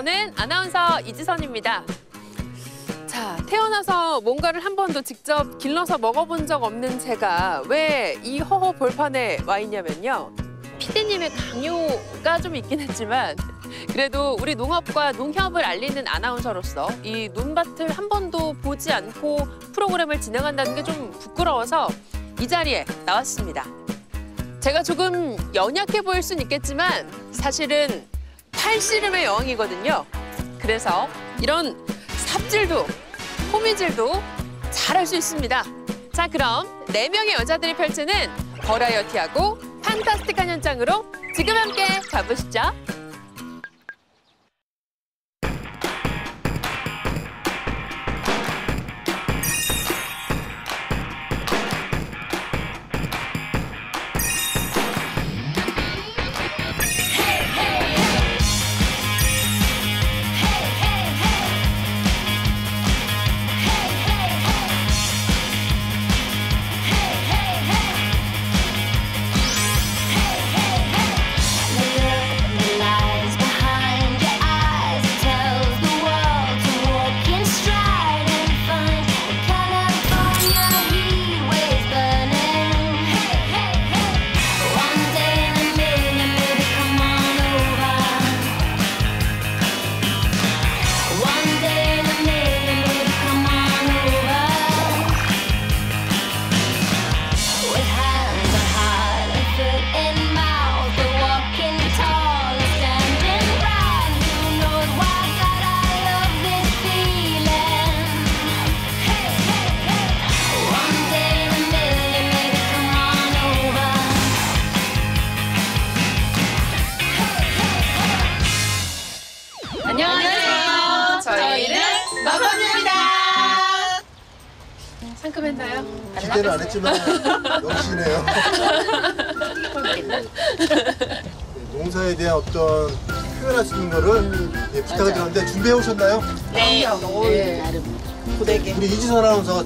저는 아나운서 이지선입니다. 자 태어나서 뭔가를 한 번도 직접 길러서 먹어본 적 없는 제가 왜 이 허허 볼판에 와 있냐면요. 피디님의 강요가 좀 있긴 했지만 그래도 우리 농업과 농협을 알리는 아나운서로서 이 논밭을 한 번도 보지 않고 프로그램을 진행한다는 게 좀 부끄러워서 이 자리에 나왔습니다. 제가 조금 연약해 보일 순 있겠지만 사실은 팔씨름의 여왕이거든요. 그래서 이런 삽질도 호미질도 잘할 수 있습니다. 자 그럼 네명의 여자들이 펼치는 버라이어티하고 판타스틱한 현장으로 지금 함께 가보시죠. 상큼했나요? 기대는 안 했지만 역시네요. 농사에 대한 어떤 표현할 수 있는 거를 예, 부탁을 드렸는데 준비해 오셨나요? 네. 우리 이지선 아나운서가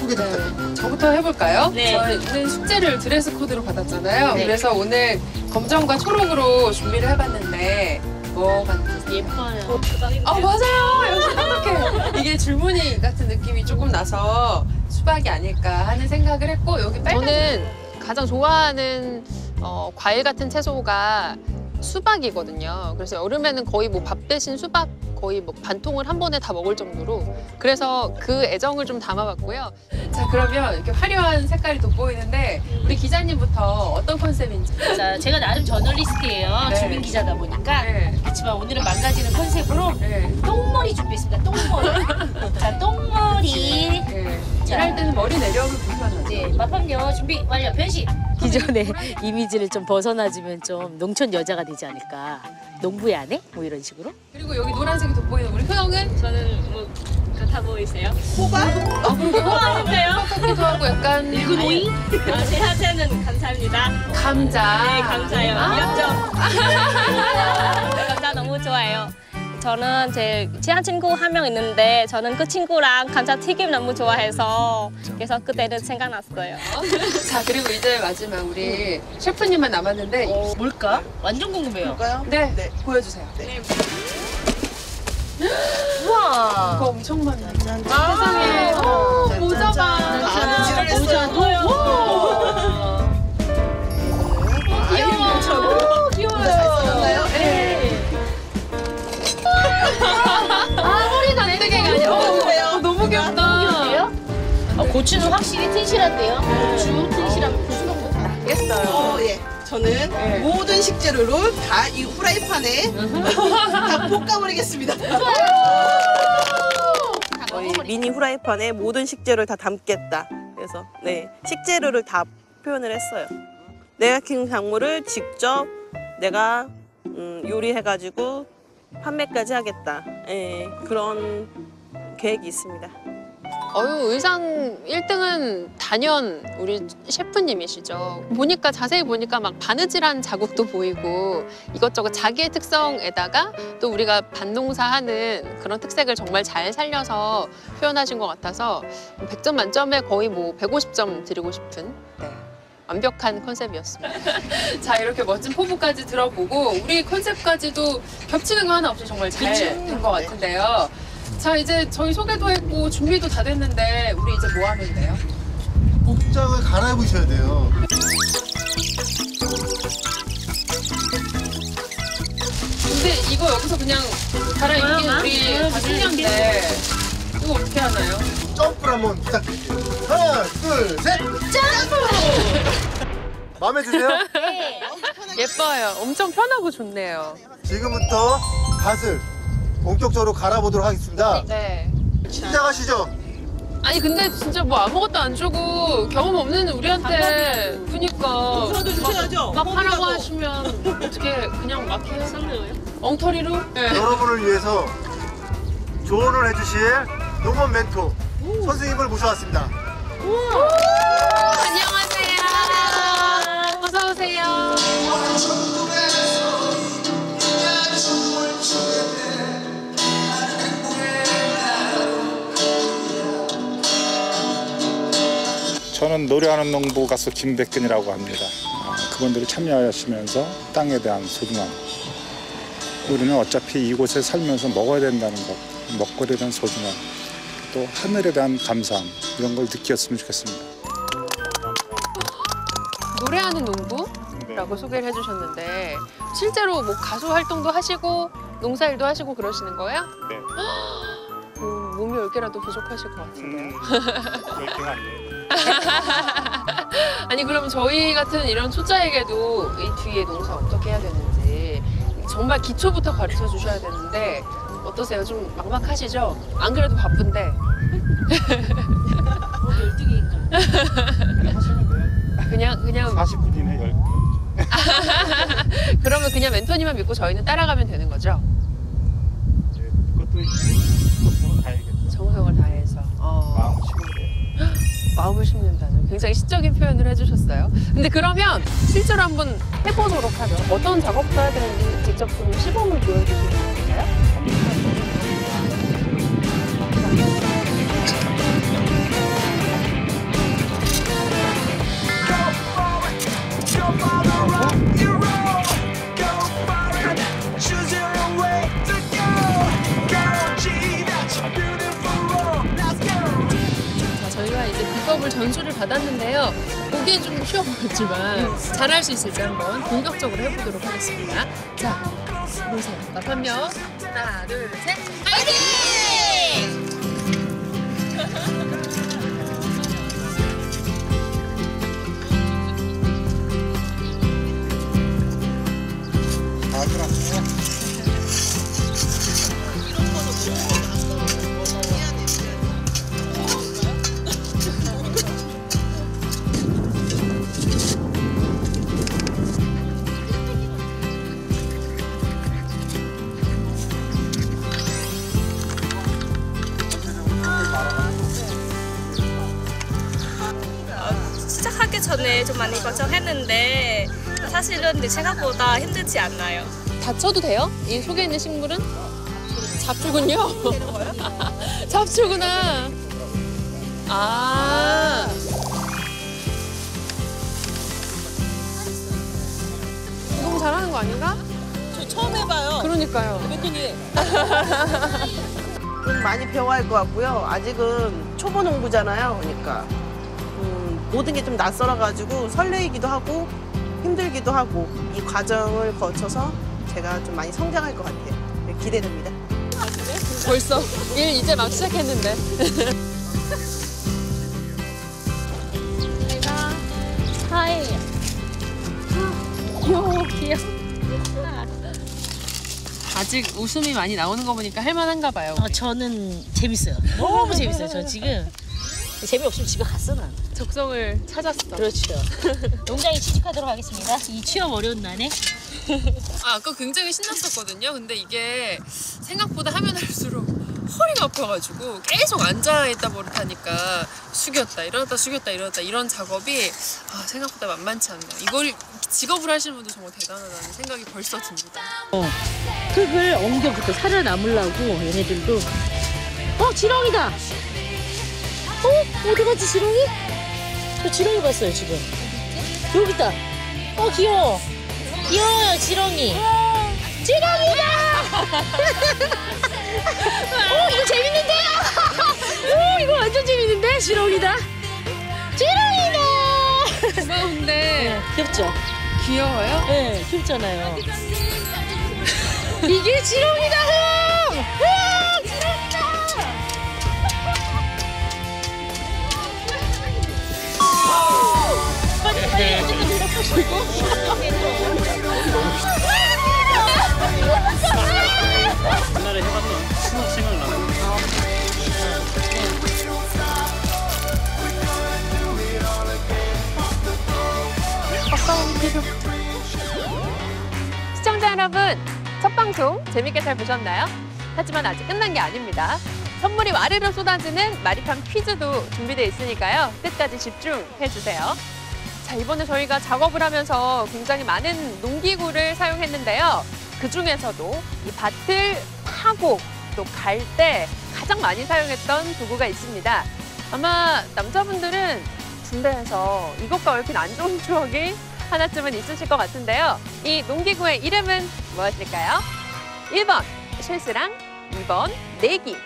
소개 좀 부탁드립니다. 저부터 해볼까요? 네. 저는 숙제를 드레스 코드로 받았잖아요. 그래서 오늘 검정과 초록으로 준비를 해봤는데 뭐 같으세요? 예뻐요. 아 맞아요. 역시 똑똑해. 이게 줄무늬 같은 느낌이 조금 나서 수박이 아닐까 하는 생각을 했고 여기 빨간. 저는 가장 좋아하는 어, 과일 같은 채소가 수박이거든요. 그래서 여름에는 거의 뭐 밥 대신 수박 거의 뭐 반통을 한 번에 다 먹을 정도로 그래서 그 애정을 좀 담아봤고요. 자 그러면 이렇게 화려한 색깔이 돋보이는데 우리 기자님부터 어떤 컨셉인지. 자, 제가 나름 저널리스트예요. 네. 주민 기자다 보니까. 네. 그렇지만 오늘은 망가지는 컨셉으로 네. 똥머리 준비했습니다. 똥머리. 자, 똥머리. 일할 때는 머리 내려오면 불편하죠. 네, 마팜요 준비 완료. 변신. 기존의 이미지를 좀 벗어나주면 좀 농촌 여자가 되지 않을까. 농부의 아내? 뭐 이런 식으로? 그리고 여기 노란색이 돋보이는 우리 효영은 저는 뭐 같아 보이세요? 아 그러게 아닌데요? 같기도 하고 약간 오이? 아, 제 하체는 감사합니다. 감자. 네, 감사해요. 아. 귀엽죠? 감자 너무 좋아해요. 저는 제 친한 친구 한 명 있는데 저는 그 친구랑 감자 튀김 너무 좋아해서 그래서 그때는 생각났어요. 자 그리고 이제 마지막 우리 셰프님만 남았는데 뭘까? 완전 궁금해요. 네, 보여주세요. 우와. 이거 엄청 많아. 세상에. 어, 모자 봐. 아, 모자 고추는 확실히 튼실한데요? 고추 튼실하면 고추는 다. 어, 예. 저는 모든 식재료를 다이 후라이팬에 다 볶아버리겠습니다. 저희 미니 후라이팬에 모든 식재료를 다 담겠다. 그래서 네 식재료를 다 표현을 했어요. 내가 키운 작물을 직접 내가 음, 요리해가지고 판매까지 하겠다. 예, 그런 계획이 있습니다. 어유 의상 1등은 단연 우리 셰프님이시죠. 보니까 자세히 보니까 막 바느질한 자국도 보이고 이것저것 자기의 특성에다가 또 우리가 밭농사 하는 그런 특색을 정말 잘 살려서 표현하신 것 같아서 100점 만점에 거의 뭐 150점 드리고 싶은 네. 완벽한 컨셉이었습니다. 자 이렇게 멋진 포부까지 들어보고 우리 컨셉까지도 겹치는 거 하나 없이 정말 잘 된 것 같은데요. 자 이제 저희 소개도 했고 준비도 다 됐는데 우리 이제 뭐 하면 돼요? 복장을 갈아입으셔야 돼요. 근데 이거 여기서 그냥 갈아입기 우리 다 생겼는데 이거 어떻게 하나요? 점프를 한번 부탁드릴게요. 하나, 둘, 셋! 점프! 마음에 드세요? 예뻐요. 엄청 편하고 좋네요. 지금부터 밭을 본격적으로 갈아보도록 하겠습니다. 네. 시작하시죠. 아니 근데 진짜 뭐 아무것도 안 주고 경험 없는 우리한테 그니까 주셔야죠. 막 하라고 하시면 어떻게 그냥 막 해요? 엉터리로? 네. 여러분을 위해서 조언을 해주실 농업 멘토 선생님을 모셔왔습니다. 안녕하세요. 어서 오세요. 저는 노래하는 농부 가수 김백근이라고 합니다. 아, 그분들이 참여하시면서 땅에 대한 소중함. 우리는 어차피 이곳에 살면서 먹어야 된다는 것, 먹거리에 대한 소중함, 또 하늘에 대한 감사함 이런 걸 느꼈으면 좋겠습니다. 노래하는 농부라고 소개를 해주셨는데 실제로 뭐 가수 활동도 하시고 농사일도 하시고 그러시는 거예요? 네. 음, 몸이 열 개라도 부족하실 것 같은데요. 아니 그럼 저희 같은 이런 초짜에게도 이 뒤에 농사 어떻게 해야 되는지 정말 기초부터 가르쳐 주셔야 되는데 어떠세요? 좀 막막하시죠? 안 그래도 바쁜데 그냥 그냥 40분 이내 열. 그러면 그냥 멘토님만 믿고 저희는 따라가면 되는 거죠? 그것도 있 마음을 심는다는 굉장히 시적인 표현을 해주셨어요. 근데 그러면 실제로 한번 해보도록 하죠. 어떤 작업부터 해야 되는지 직접 좀 시범을 보여주실 수 전수를 받았는데요. 보기엔 좀 쉬워 보였지만 잘할 수 있을지 한번 본격적으로 해보도록 하겠습니다. 자, 보세요. 나한 명. 하나, 둘, 셋. 전에 좀 많이 걱정했는데 사실은 내 생각보다 힘들지 않나요? 다쳐도 돼요? 이 속에 있는 식물은? 잡초군요. 잡초구나. 아. 너무 잘하는 거 아닌가? 저 처음 해봐요. 그러니까요. 좀 많이 배워야 할 것 같고요. 아직은 초보 농부잖아요. 그러니까 음, 모든 게 좀 낯설어가지고 설레이기도 하고 힘들기도 하고 이 과정을 거쳐서 제가 좀 많이 성장할 것 같아요. 네, 기대됩니다. 벌써 일 이제 막 시작했는데. 하이. 귀여워, 귀여워. 아직 웃음이 많이 나오는 거 보니까 할만한가 봐요. 어, 저는 재밌어요. 너무 재밌어요. 저 지금 재미없으면 집에 갔어 난. 적성을 찾았어. 그렇죠. 농장에 취직하도록 하겠습니다. 이 취업 어려운 날에 아, 아까 굉장히 신났었거든요. 근데 이게 생각보다 하면 할수록 허리가 아파가지고 계속 앉아있다 버릇하니까 숙였다 일어났다 숙였다 일어났다 이런 작업이 아, 생각보다 만만치 않네요. 이걸 직업을 하시는 분도 정말 대단하다는 생각이 벌써 듭니다. 흙을 엉겨부터 살아남으려고 얘네들도 어 지렁이다. 어 어디 갔지 지렁이? 저 지렁이 봤어요 지금. 여기 있다. 어 귀여워. 귀여워요 지렁이. 지렁이다. 어 이거 재밌는데? 오 이거 완전 재밌는데 지렁이다. 지렁이다. 고마운데 네, 귀엽죠? 귀여워요? 네, 귀엽잖아요. 이게 지렁이다, 옛날에 해봤던 추억 생각나는 시청자 여러분, 첫 방송 재밌게 잘 보셨나요? 하지만 아직 끝난 게 아닙니다. 선물이 와르르 쏟아지는 마리팜 퀴즈도 준비되어 있으니까요. 끝까지 집중해 주세요. 자, 이번에 저희가 작업을 하면서 굉장히 많은 농기구를 사용했는데요. 그 중에서도 이 밭을 파고 또 갈 때 가장 많이 사용했던 도구가 있습니다. 아마 남자분들은 군대에서 이것과 얽힌 안 좋은 추억이 하나쯤은 있으실 것 같은데요. 이 농기구의 이름은 무엇일까요? 1번 실스랑, 2번 내기,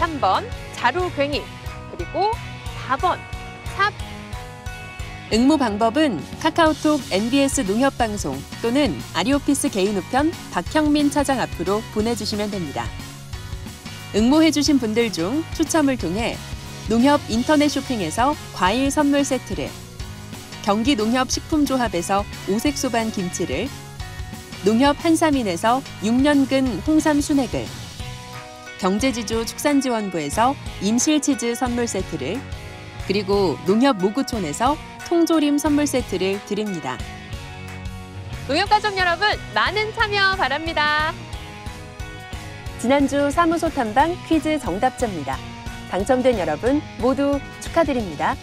3번 자루괭이, 그리고 4번 삽. 응모 방법은 카카오톡 NBS 농협방송 또는 아리오피스 개인 우편 박형민 차장 앞으로 보내주시면 됩니다. 응모해주신 분들 중 추첨을 통해 농협 인터넷 쇼핑에서 과일 선물 세트를 경기 농협 식품조합에서 오색소반 김치를 농협 한삼인에서 6년근 홍삼 순액을 경제지주 축산지원부에서 임실치즈 선물 세트를 그리고 농협 모구촌에서 통조림 선물 세트를 드립니다. 농협가족 여러분 많은 참여 바랍니다. 지난주 사무소 탐방 퀴즈 정답자입니다. 당첨된 여러분 모두 축하드립니다.